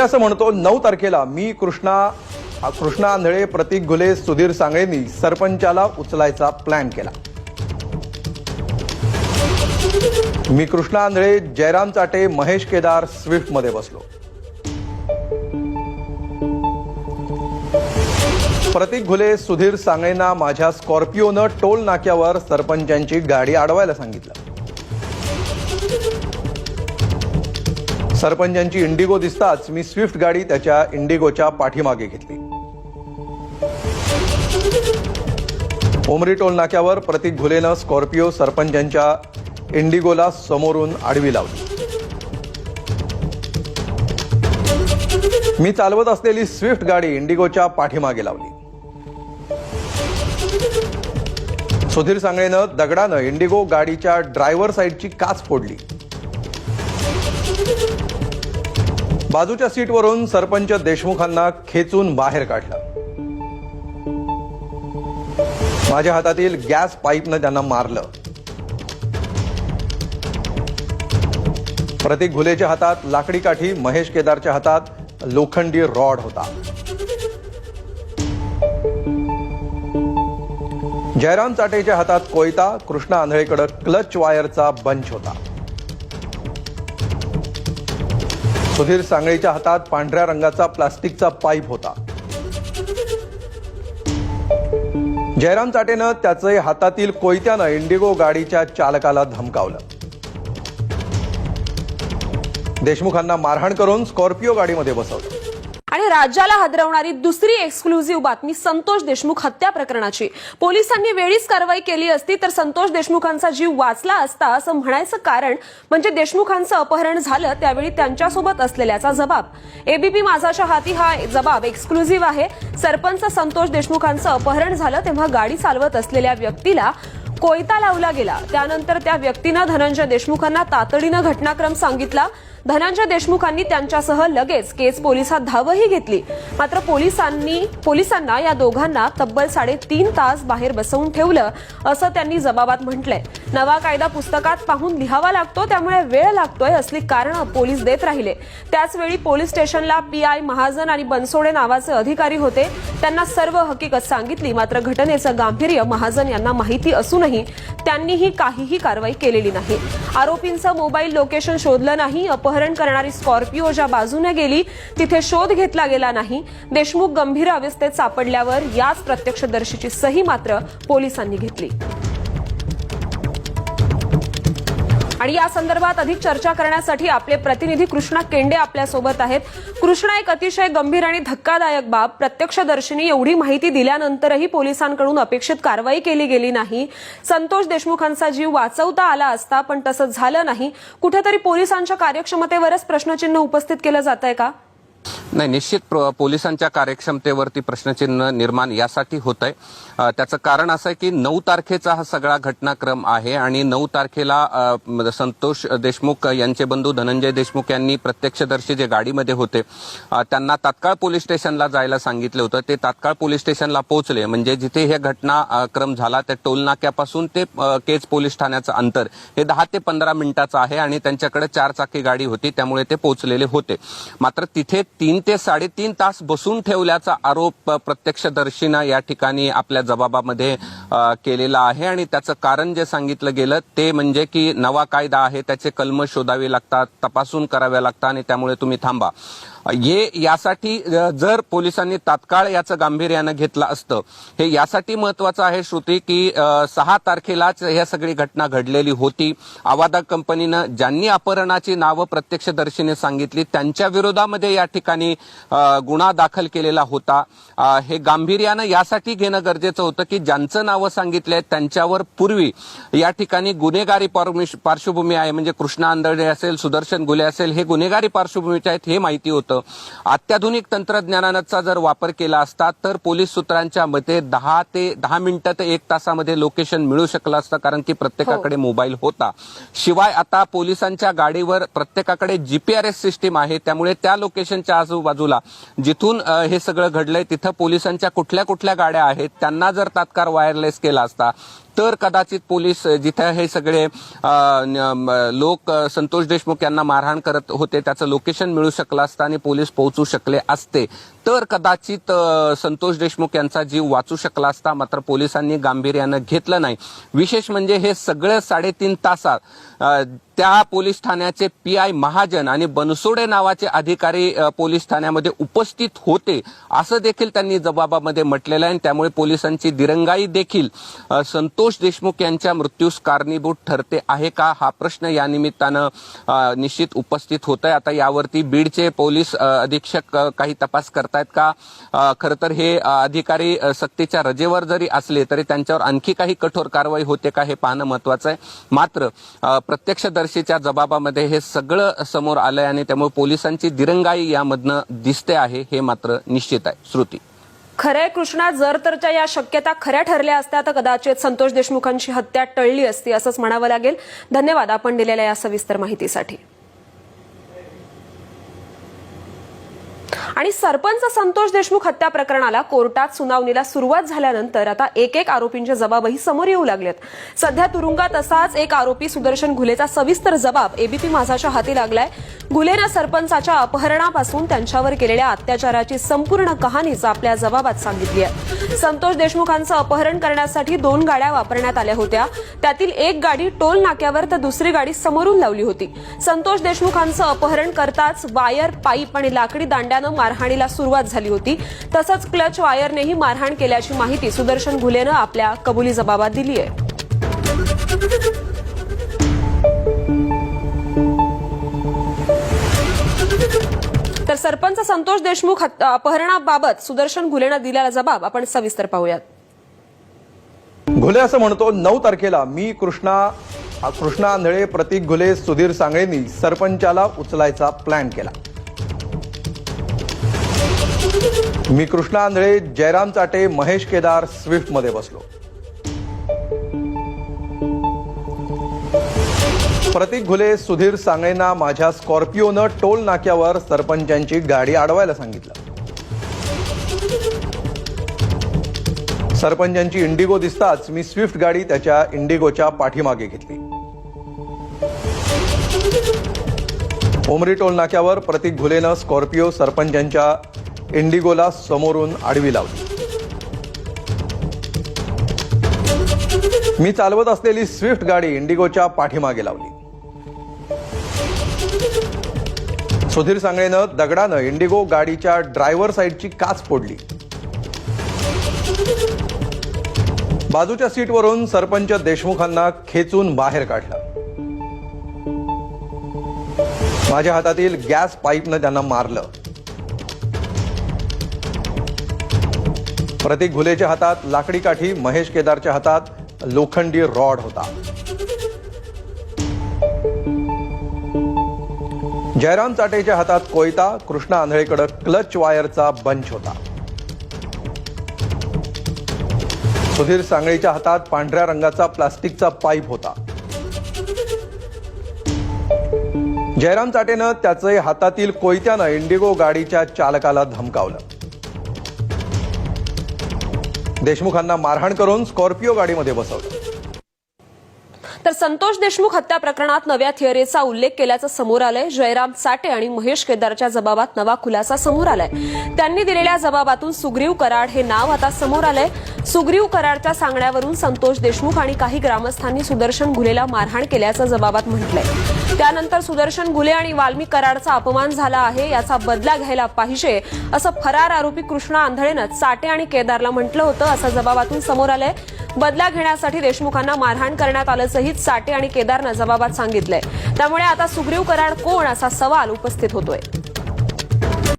असं म्हणतो नऊ तारखेला मी कृष्णा कृष्णा आंधळे प्रतीक घुले सुधीर सांगळेंनी सरपंचाला उचलायचा प्लॅन केला. मी कृष्णा आंधळे जयराम चाटे महेश केदार स्विफ्टमध्ये बसलो. प्रतीक घुले सुधीर सांगळेंना माझ्या स्कॉर्पिओनं टोल नाक्यावर सरपंचांची गाडी अडवायला सांगितलं. सरपंचांची इंडिगो दिसताच मी स्विफ्ट गाडी त्याच्या इंडिगोच्या पाठीमागे घेतली. उमरी टोल नाक्यावर प्रतीक घुलेनं स्कॉर्पिओ सरपंचांच्या इंडिगोला समोरून आडवी लावली. मी चालवत असलेली स्विफ्ट गाडी इंडिगोच्या पाठीमागे लावली. सुधीर सांगळेनं दगडानं इंडिगो गाडीच्या ड्रायव्हर साईडची काच फोडली. बाजूच्या सीटवरून सरपंच देशमुखांना खेचून बाहेर काढलं. माझ्या हातातील गॅस पाईपनं त्यांना मारलं. प्रतीक घुलेच्या हातात लाकडी काठी महेश केदारच्या हातात लोखंडी रॉड होता. जयराम चाटेच्या हातात कोयता कृष्णा आंधळेकडे क्लच वायरचा बंच होता. सुधीर सांगळीच्या हातात पांढऱ्या रंगाचा प्लास्टिकचा पाईप होता. जयराम चाटेनं त्याचे हातातील कोयत्यानं इंडिगो गाडीच्या चालकाला धमकावलं. देशमुखांना मारहाण करून स्कॉर्पिओ गाडीमध्ये बसवलं. आणि राज्याला हादरवणारी दुसरी एक्सक्लुझिव्ह बातमी संतोष देशमुख हत्या प्रकरणाची. पोलिसांनी वेळीच कारवाई केली असती तर संतोष देशमुखांचा जीव वाचला असता असं म्हणायचं कारण म्हणजे देशमुखांचं अपहरण झालं त्यावेळी त्यांच्यासोबत असलेल्याचा जबाब. एबीपी माझाच्या हाती हा जबाब एक्सक्लुझिव्ह आहे. सरपंच संतोष देशमुखांचं अपहरण झालं तेव्हा गाडी चालवत असलेल्या व्यक्तीला कोयता लावला गेला. त्यानंतर त्या व्यक्तीनं धनंजय देशमुखांना तातडीनं घटनाक्रम सांगितला. धनंजय देशमुखांनी त्यांच्यासह लगेच केस पोलिसात धावही घेतली. मात्र पोलिसांनी पोलिसांना या दोघांना तब्बल साडेतीन तास बाहेर बसवून ठेवलं असं त्यांनी जबाबात म्हटलंय. नवा कायदा पुस्तकात पाहून लिहावा लागतो त्यामुळे वेळ लागतोय असली कारणं पोलीस देत राहिले. त्याचवेळी पोलीस स्टेशनला पीआय महाजन आणि बनसोडे नावाचे अधिकारी होते. त्यांना सर्व हकीकत सांगितली मात्र घटनेचं गांभीर्य महाजन यांना माहिती असूनही त्यांनीही काहीही कारवाई केलेली नाही. आरोपींचं मोबाईल लोकेशन शोधलं नाही अपहरण करणारी स्कॉर्पिओ ज्या बाजूने गेली तिथे शोध घेतला गेला नाही. देशमुख गंभीर अवस्थेत सापडल्यावर याच प्रत्यक्षदर्शीची सही मात्र पोलिसांनी घेतली. आणि या संदर्भात अधिक चर्चा करण्यासाठी आपले प्रतिनिधी कृष्णा केंडे आपल्यासोबत आहेत. कृष्णा एक अतिशय गंभीर आणि धक्कादायक बाब. प्रत्यक्षदर्शींनी एवढी माहिती दिल्यानंतरही पोलिसांकडून अपेक्षित कारवाई केली गेली नाही. संतोष देशमुखांचा जीव वाचवता आला असता पण तसं झालं नाही. कुठेतरी पोलिसांच्या कार्यक्षमतेवरच प्रश्नचिन्ह उपस्थित केलं जात आहे का? नाही निश्चित पोलिसांच्या कार्यक्षमतेवरती प्रश्नचिन्ह निर्माण यासाठी होत आहे त्याचं कारण असं आहे की नऊ तारखेचा हा सगळा घटनाक्रम आहे आणि नऊ तारखेला संतोष देशमुख यांचे बंधू धनंजय देशमुख यांनी प्रत्यक्षदर्शी जे गाडीमध्ये होते त्यांना तात्काळ पोलीस स्टेशनला जायला सांगितलं होतं. ते तात्काळ पोलीस स्टेशनला पोहोचले. म्हणजे जिथे हे घटनाक्रम झाला त्या टोल नाक्यापासून ते केज पोलीस ठाण्याचं अंतर हे दहा ते पंधरा मिनिटाचं आहे आणि त्यांच्याकडे चार चाकी गाडी होती त्यामुळे ते पोहोचलेले होते. मात्र तिथे तीन ते साडेतीन तास बसून ठेवल्याचा आरोप प्रत्यक्षदर्शीनं या ठिकाणी आपल्या जबाबामध्ये केलेला आहे. आणि त्याचं कारण जे सांगितलं गेलं ते म्हणजे की नवा कायदा आहे त्याचे कलम शोधावे लागतात तपासून करावे लागतात आणि त्यामुळे तुम्ही थांबा. हे यासाठी जर पोलिसांनी तात्काळ याचं गांभीर्यानं घेतलं असतं हे यासाठी महत्वाचं आहे श्रुती की सहा तारखेलाच ह्या सगळी घटना घडलेली होती. आवादा कंपनीनं ज्यांनी अपहरणाची नावं प्रत्यक्षदर्शीने सांगितली त्यांच्या विरोधामध्ये या ठिकाणी गुन्हा दाखल केलेला होता. हे गांभीर्यानं यासाठी घेणं गरजेचं होतं की ज्यांचं नावं सांगितले त्यांच्यावर पूर्वी या ठिकाणी गुन्हेगारी पार्श्वभूमी- पार्श्वभूमी आहे म्हणजे कृष्णा आंधळे असेल सुदर्शन गुले असेल हे गुन्हेगारी पार्श्वभूमीचे आहेत हे माहिती होतं. अत्याधुनिक तंत्रज्ञानाचा जर वापर केला असता तर पोलीस सूत्रांच्या मते दहा ते दहा मिनिटं ते एक तासामध्ये लोकेशन मिळू शकलं असतं कारण की प्रत्येकाकडे मोबाईल होता. शिवाय आता पोलिसांच्या गाडीवर प्रत्येकाकडे जीपीआरएस सिस्टीम आहे त्यामुळे त्या लोकेशनच्या आजूबाजूला जिथून हे सगळं घडलंय तिथं पोलिसांच्या कुठल्या कुठल्या गाड्या आहेत त्यांना जर तात्काळ वायरलेस केला असता तर कदाचित पोलीस जिथे हे सगळे लोक संतोष देशमुख यांना मारहाण करत होते त्याचं लोकेशन मिळू शकलं असतं आणि पोलीस पोहोचू शकले असते. तर कदाचित संतोष देशमुख यांचा जीव वाचू शकला असता मात्र पोलिसांनी गांभीर्यानं घेतलं नाही. विशेष म्हणजे हे सगळं साडेतीन तासात त्या पोलीस ठाण्याचे पी आय महाजन आणि बनसोडे नावाचे अधिकारी पोलीस ठाण्यामध्ये उपस्थित होते असं देखील त्यांनी जबाबामध्ये म्हटलेलं आहे. आणि त्यामुळे पोलिसांची दिरंगाई देखील संतोष देशमुख यांच्या मृत्यूस कारणीभूत ठरते आहे का हा प्रश्न या निमित्तानं निश्चित उपस्थित होत आहे आता यावरती बीडचे पोलीस अधीक्षक काही तपास करतायत का? खरं तर हे अधिकारी सक्तीच्या रजेवर जरी असले तरी त्यांच्यावर आणखी काही कठोर कारवाई होते का हे पाहणं महत्वाचं आहे. मात्र अ, चौकशीच्या जबाबामध्ये हे सगळं समोर आलंय आणि त्यामुळे पोलिसांची दिरंगाई यामधनं दिसते आहे हे मात्र निश्चित आहे. श्रुती. खरे कृष्णा जर तरच्या या शक्यता खऱ्या ठरल्या असत्या तर कदाचित संतोष देशमुखांची हत्या टळली असती असंच म्हणावं लागेल. धन्यवाद आपण दिलेल्या या सविस्तर माहितीसाठी. आणि सरपंच संतोष देशमुख हत्या प्रकरणाला कोर्टात सुनावणीला सुरुवात झाल्यानंतर आता एक एक आरोपींचे जबाबही समोर येऊ लागलेत. सध्या तुरुंगात असाच एक आरोपी सुदर्शन घुलेचा सविस्तर जबाब एबीपी माझाच्या हाती लागलाय. घुलेनं सरपंचाच्या अपहरणापासून त्यांच्यावर केलेल्या अत्याचाराची संपूर्ण कहाणीच आपल्या जबाबात सांगितली आहे. संतोष देशमुखांचं अपहरण करण्यासाठी दोन गाड्या वापरण्यात आल्या होत्या. त्यातील एक गाडी टोल नाक्यावर तर दुसरी गाडी समोरून लावली होती. संतोष देशमुखांचं अपहरण करताच वायर पाईप आणि लाकडी दांड्यानं मारहाणीला सुरुवात झाली होती. तसंच क्लच वायरनेही मारहाण केल्याची माहिती सुदर्शन घुलेनं आपल्या कबुली जबाबात दिली आहे. तर सरपंच संतोष देशमुख अपहरणाबाबत सुदर्शन घुलेनं दिलेला जबाब आपण सविस्तर पाहूयात. घुले असं म्हणतो नऊ तारखेला मी कृष्णा कृष्णा आंधळे प्रतीक घुले सुधीर सांगळेंनी सरपंचाला उचलायचा प्लॅन केला. मी कृष्णा आंधळे जयराम चाटे महेश केदार स्विफ्टमध्ये बसलो. प्रतीक घुले सुधीर सांगळेंना माझ्या स्कॉर्पिओनं टोल नाक्यावर सरपंचांची गाडी अडवायला सांगितलं. सरपंचांची इंडिगो दिसताच मी स्विफ्ट गाडी त्याच्या इंडिगोच्या पाठीमागे घेतली. उमरी टोल नाक्यावर प्रतीक घुलेनं स्कॉर्पिओ सरपंचांच्या इंडिगोला समोरून आडवी लावली. मी चालवत असलेली स्विफ्ट गाडी इंडिगोच्या पाठीमागे लावली. सुधीर सांगळेनं दगडानं इंडिगो गाडीच्या ड्रायव्हर साईडची काच फोडली. बाजूच्या सीटवरून सरपंच देशमुखांना खेचून बाहेर काढलं. माझ्या हातातील गॅस पाईपनं त्यांना मारलं. प्रतीक घुलेच्या हातात लाकडी काठी महेश केदारच्या हातात लोखंडी रॉड होता. जयराम चाटेच्या हातात कोयता कृष्णा आंधळेकडे क्लच वायरचा बंच होता. सुधीर सांगळीच्या हातात पांढऱ्या रंगाचा प्लास्टिकचा पाईप होता. जयराम चाटेनं त्याचे हातातील कोयत्यानं इंडिगो गाडीच्या चालकाला धमकावलं. देशमुखांना मारहाण करून स्कॉर्पिओ गाडीमध्ये बसवलं. तर संतोष देशमुख हत्या प्रकरणात नव्या थिअरीचा उल्लेख केल्याचं समोर आलंय. जयराम साटे आणि महेश केदारच्या जबाबात नवा खुलासा समोर आलाय. त्यांनी दिलेल्या जबाबातून सुग्रीव कराड हे नाव आता समोर आलंय. सुग्रीव कराडच्या सांगण्यावरून संतोष देशमुख आणि काही ग्रामस्थांनी सुदर्शन घुलेला मारहाण केल्याचं जबाबात म्हटलंय. त्यानंतर सुदर्शन घुले आणि वाल्मी कराडचा अपमान झाला आहे याचा बदला घ्यायला पाहिजे असं फरार आरोपी कृष्णा आंधळेनं चाटे आणि केदारला म्हटलं होतं असं जबाबातून समोर आलंय. बदला घेण्यासाठी देशमुखांना मारहाण करण्यात आल्याचंही चाटे आणि केदारनं जबाबात सांगितलंय. त्यामुळे आता सुग्रीव कराड कोण असा सवाल उपस्थित होतोय.